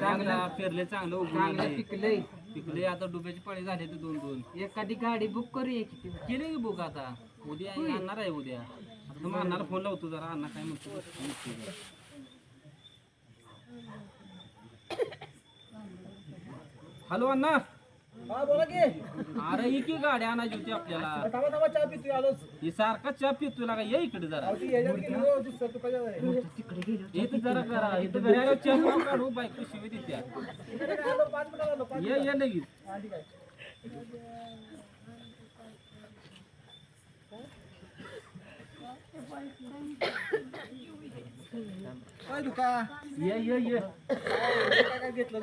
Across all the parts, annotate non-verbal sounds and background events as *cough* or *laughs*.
चांगला पेरले चांगलं चांगलं. पिकलंय. पिकले आता डुब्याची पाळी झाली तर दोन दोन. एखादी गाडी बुक करूया किती केले की बुक आता. उद्या आणणार आहे उद्या. आता तुम्ही अण्णाला फोन लावतो जरा अण्णा काय म्हणतो. हॅलो अण्णा. हा बोला की. अरे ही की गाडी आणायची होती आपल्याला. थांबा थांबा चहा पितोय आलोच. ही सारखा चहा पितो लागा ये इकडे जरा. अहो, ती याच्यात गेली हो, आहे. इथं जरा करा. इथं घरी आल्यावर चहा काढू बायको शिवी देत्या. इकडे काय आलो, पाच मिनिटात आलो, पाच ये ये लगेच. हा, ठीक आहे. काय दुका. ये ये ये. काय काय घेतलं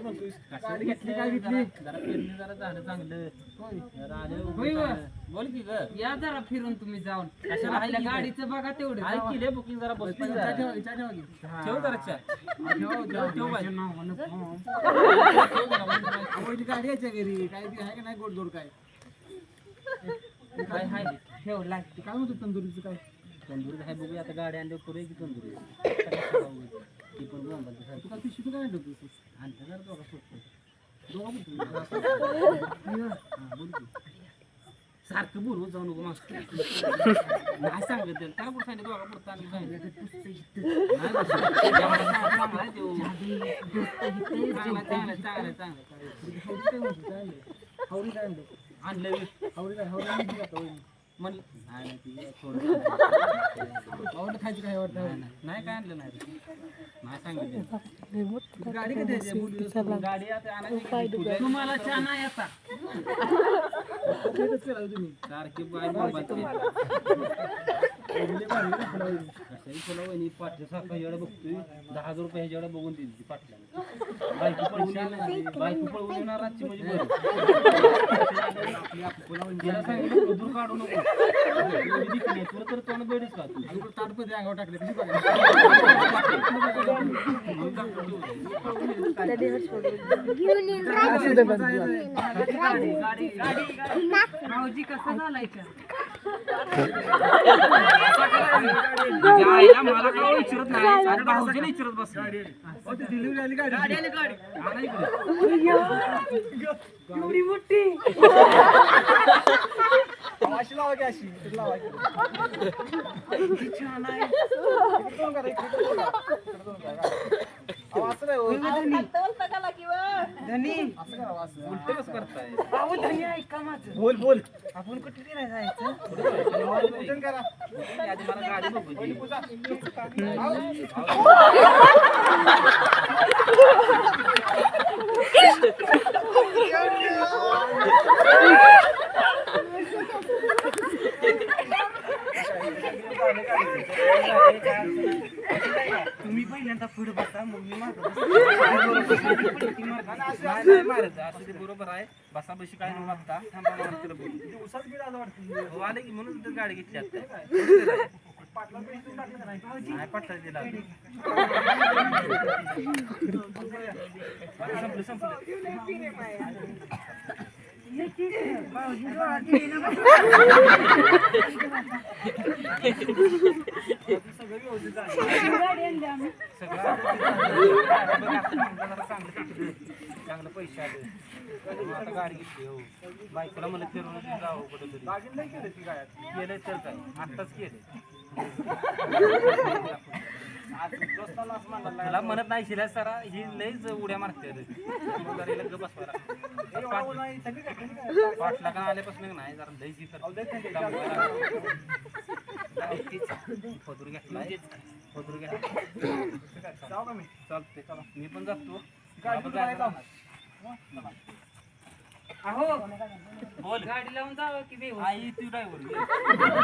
गाडी घेतली. काय घेतली जरा पेरणी जरा झालं चांगलं. जरा आलं उभं होय व. चांगलं. बोल की ग. या जरा फिरून तुम्ही जाऊन. कशाला गाडीचं बघा तेवढं. काय जावा. केले बुकिंग जरा बस ठेव जरा चहा. ठेव ठेव ठेव बाई. गाडी यायच्या घरी. काय बी आहे का नाही? गोड गोड काय? काय हाय. ठेव लाग. ते काय म्हणतो तंदुरीचं काय? तंदुरी आहे बघूया आता गाडी आणली पुरे की तंदुरी ती पण सारखी. तू काय पिशवी काय आणतो तू आणतं जरा दोघा सोडतो. हा, बोल की. सारखं बोलवत जाऊ नको मागं. नाही सांगत त्याला. काय बोल सांगितलं दोघा पुरतं आणि. हावरी काय आणलं आणलं मी. हावरी काय हावरी म्हणलं थोडं खायचं काय आवडतं नाही. नाही. काय आणलं नाही? नाही. सांगितलं गाडी कधी गाडी आता आणायची? तुम्हाला चहा नाही आता. *laughs* सारखी बघतोय दहा हजार रुपये ह्याच्यावर बघून दिली ती पाटल्याला बायको पळवून येणार बायको पळवून येणार रातची म्हणजे बरं. सांगितलं कुदूर काढू नको. *laughs* तर तोंड बेडीच का तू? अंगावर टाकले *laughs* भाऊजी कसं घालायचं? मला काय विचारत नाही. आणि भाऊजीला विचारत बस डिलिव्हरी आली गाडी. आणा इकडे एवढी मोठी. अशी लावा की अशी. लावा की. छान आहे. नाही हो. धनी. असं करा, असं. उलट कसं करताय? अहो धनी ऐका माझं. बोल बोल. आपण कुठे फिरायला जायचं पूजन करा. आधी मला गाडी बघू दे. पूजा तुम्ही पहिल्यांदा पुढे बसा मग मी मारत असं ते बरोबर आहे. बसा बशी काय न मागता थांबा मला तिला बोलू. उसाच बिल आलं वाटतं हो आले की म्हणून तर गाडी घेतली आता. नाही? दिला संपलं सगळं *laughs* व्यवस्थित आहे. सगळं आता बघ, आता आमचं जरा चांगलं पैसे आले. आता गाडी घेतली हो. बायकोला मला फिरवून जावं कुठं दागिने नाही केले ती गायात. केलंय तर काय? आत्ताच केलंय. तुला म्हणत नाही शिला सरा ही लईच उड्या मारते गप्प बसवा लागतं. लागला. एवढा ऊन आहे, थंडी काय, थंडी काय? पाटला का आल्यापासून नाही जरा लईच घेतला का मी? चालते चला मी पण जातो. गाडी? अहो बोल. गाडी लावून जावं की बेहूस आई तू ड्रायव्हर